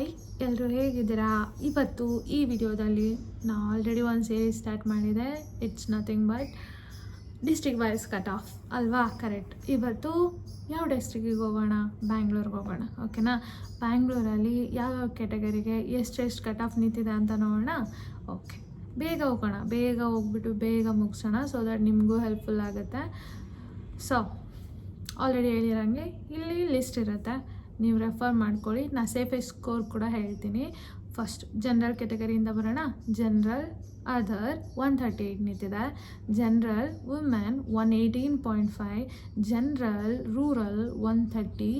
Hi ಎಲ್ಲರೂ ಹೇಗಿದ್ದೀರಾ? ಇವತ್ತು ಈ ವಿಡಿಯೋದಲ್ಲಿ ನಾ ಆಲ್ರೆಡಿ ಒಂದು ಸೀರೀಸ್ ಸ್ಟಾರ್ಟ್ ಮಾಡಿದೆ. It's nothing but district wise cut off ಅಲ್ವಾ? ಕರೆಕ್ಟ್ ಇವತ್ತು ಯಾವ ಡಿಸ್ಟ್ರಿಕ್ಕಿಗೆ ಹೋಗೋಣ? ಬ್ಯಾಂಗ್ಳೂರ್ಗೆ ಹೋಗೋಣ. ಓಕೆನಾ ಬ್ಯಾಂಗ್ಳೂರಲ್ಲಿ ಯಾವ್ಯಾವ ಕ್ಯಾಟಗರಿಗೆ ಎಷ್ಟೆಷ್ಟು ಕಟ್ ಆಫ್ ನಿಂತಿದೆ ಅಂತ ನೋಡೋಣ? ಓಕೆ ಬೇಗ ಹೋಗೋಣ. ಬೇಗ ಹೋಗ್ಬಿಟ್ಟು ಬೇಗ ಮುಗಿಸೋಣ ಸೊ ದಟ್ ನಿಮಗೂ ಹೆಲ್ಪ್ಫುಲ್ ಆಗುತ್ತೆ. ಸೊ ಆಲ್ರೆಡಿ ಹೇಳಿರಂಗೆ ಇಲ್ಲಿ ಲಿಸ್ಟ್ ಇರುತ್ತೆ. ನೀವು ರೆಫರ್ ಮಾಡ್ಕೊಳ್ಳಿ. ನಾ ಸೇಫೆಸ್ಟ್ ಸ್ಕೋರ್ ಕೂಡ ಹೇಳ್ತೀನಿ. ಫಸ್ಟ್ ಜನರಲ್ ಕೆಟಗರಿಯಿಂದ ಬರೋಣ. General other one thirty eight ನಿಂತಿದೆ. General women one eighteen point five general rural one thirty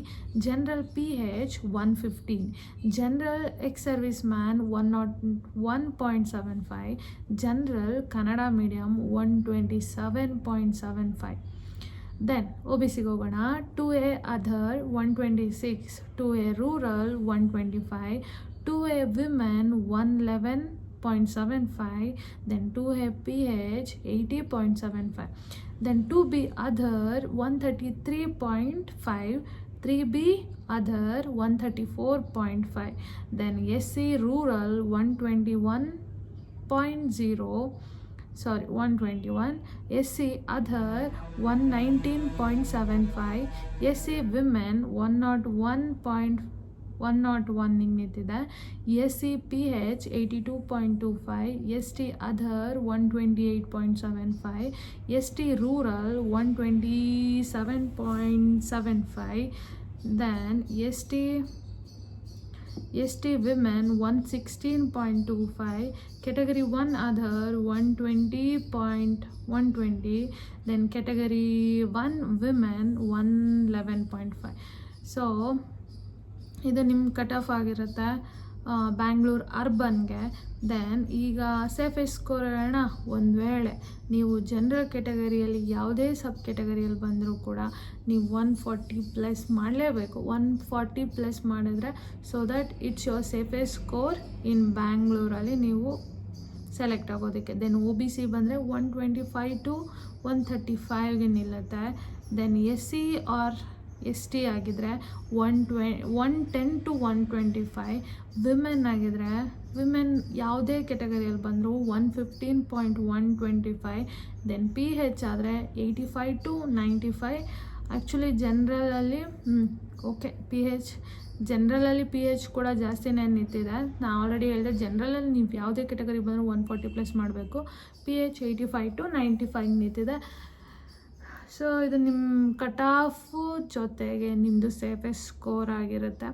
general P H one fifteen general ex service man one nought one point seven five general Kannada medium one twenty seven point seven five then O B ಸಿಗೆ ಹೋಗೋಣ two A other one twenty six two A rural one twenty five two A women one eleven point seven five then two A P H eighty point seven five then two B other one thirty three point five three B other one thirty four point five then S C rural one twenty one point zero sorry 121 point seven 119.75 S C 101. One nought one ನಿಂತಿದೆ S C P H eighty two point two five S T other one twenty eight point seven five S T rural one twenty seven point seven five then S T S T women one sixteen point two five category 1 other 120 point 120 then category 1 women 111.5 so ಇದು ನಿಮ್ಮ cut off ಆಗಿರುತ್ತೆ ಬ್ಯಾಂಗ್ಳೂರ್ ಅರ್ಬನ್ಗೆ then ಈಗ safest score ಹೇಳೋಣ ಒಂದು ವೇಳೆ ನೀವು general ಕೆಟಗರಿಯಲ್ಲಿ ಯಾವುದೇ ಸಬ್ ಕೆಟಗರಿಯಲ್ಲಿ ಬಂದರೂ ಕೂಡ ನೀವು ಒನ್ ಫಾರ್ಟಿ ಪ್ಲಸ್ ಮಾಡಲೇಬೇಕು. ಒನ್ ಫಾರ್ಟಿ ಪ್ಲಸ್ ಮಾಡಿದ್ರೆ so that it's your safest score in ಬ್ಯಾಂಗ್ಳೂರಲ್ಲಿ ನೀವು ಸೆಲೆಕ್ಟ್ ಆಗೋದಕ್ಕೆ. ದೆನ್ ಒ ಬಿ ಸಿ ಬಂದರೆ one twenty five to one thirty ಫೈವ್ಗೆ ನಿಲ್ಲುತ್ತೆ. Then S C R S T ಆಗಿದ್ರೆ one ಟ್ವೆ, one ten to one twenty five. Women ಆಗಿದ್ರೆ, women ಯಾವುದೇ ಕೆಟಗರಿಯಲ್ಲಿ ಬಂದರೂ one fifteen point one twenty five. Then P H ಆದರೆ eighty five to ninety five. Actually ಜನ್ರಲಲ್ಲಿ okay, P H, ಜನ್ರಲಲ್ಲಿ P H ಕೂಡ ಜಾಸ್ತಿನೇ ನಿಂತಿದೆ. ನಾನು ಆಲ್ರೆಡಿ ಹೇಳಿದೆ, ಜನ್ರಲಲ್ಲಿ ನೀವು ಯಾವುದೇ ಕೆಟಗರಿ ಬಂದರೂ ಒನ್ ಫಾರ್ಟಿ ಪ್ಲಸ್ ಮಾಡಬೇಕು. P H eighty five to ninety five ನಿಂತಿದೆ. ಸೊ ಇದು ನಿಮ್ಮ ಕಟ್ ಆಫು ಜೊತೆಗೆ ನಿಮ್ಮದು ಸೇಫೆಸ್ಟ್ ಸ್ಕೋರ್ ಆಗಿರುತ್ತೆ.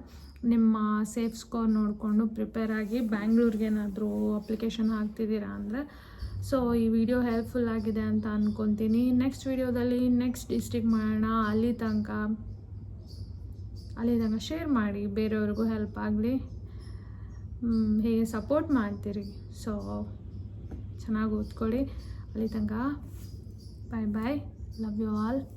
ನಿಮ್ಮ ಸೇಫ್ ಸ್ಕೋರ್ ನೋಡಿಕೊಂಡು ಪ್ರಿಪೇರ್ ಆಗಿ ಬ್ಯಾಂಗ್ಳೂರ್ಗೆ ಏನಾದರೂ ಅಪ್ಲಿಕೇಶನ್ ಹಾಕ್ತಿದ್ದೀರಾ ಅಂದರೆ ಸೊ ಈ ವಿಡಿಯೋ ಹೆಲ್ಪ್ಫುಲ್ ಆಗಿದೆ ಅಂತ ಅಂದ್ಕೊತೀನಿ ನೆಕ್ಸ್ಟ್ ವಿಡಿಯೋದಲ್ಲಿ ನೆಕ್ಸ್ಟ್ ಡಿಸ್ಟಿಕ್ ಮಾಡೋಣ. ಅಲ್ಲಿ ತನಕ ಅಲ್ಲಿ ತನಕ ಶೇರ್ ಮಾಡಿ. ಬೇರೆಯವ್ರಿಗೂ ಹೆಲ್ಪ್ ಆಗಲಿ. ಹೇಗೆ ಸಪೋರ್ಟ್ ಮಾಡ್ತೀರಿ? ಸೊ ಚೆನ್ನಾಗಿ ಓದ್ಕೊಳ್ಳಿ. ಅಲ್ಲಿ ತನಕ ಬಾಯ್ ಬಾಯ್ Love you all.